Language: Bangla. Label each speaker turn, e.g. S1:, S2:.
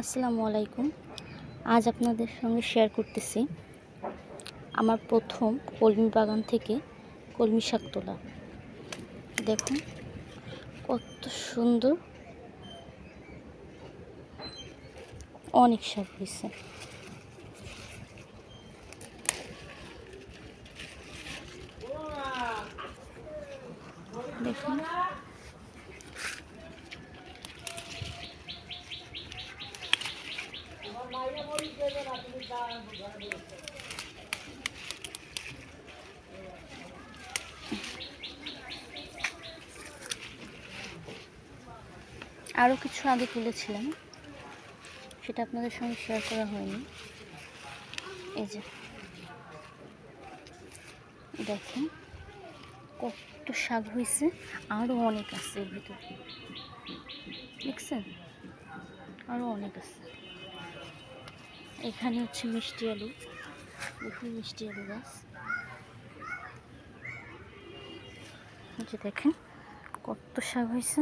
S1: আসসালামু আলাইকুম। আজ আপনাদের সঙ্গে শেয়ার করতেছি আমার প্রথম কলমি বাগান থেকে কলমি শাক তোলা। দেখুন, কত সুন্দর অনেক শাক হয়েছে। দেখুন আরও কিছু আগে তুলেছিলাম, সেটা আপনাদের সঙ্গে শেয়ার করা হয়নি। এই যে দেখেন, কত শাক হয়েছে আরও অনেক আছে এর ভিতরে। দেখছেন? আরও অনেক আছে। এখানে হচ্ছে মিষ্টি আলু। দেখুন মিষ্টি আলু গাছ। যে দেখেন কত শাক হয়েছে।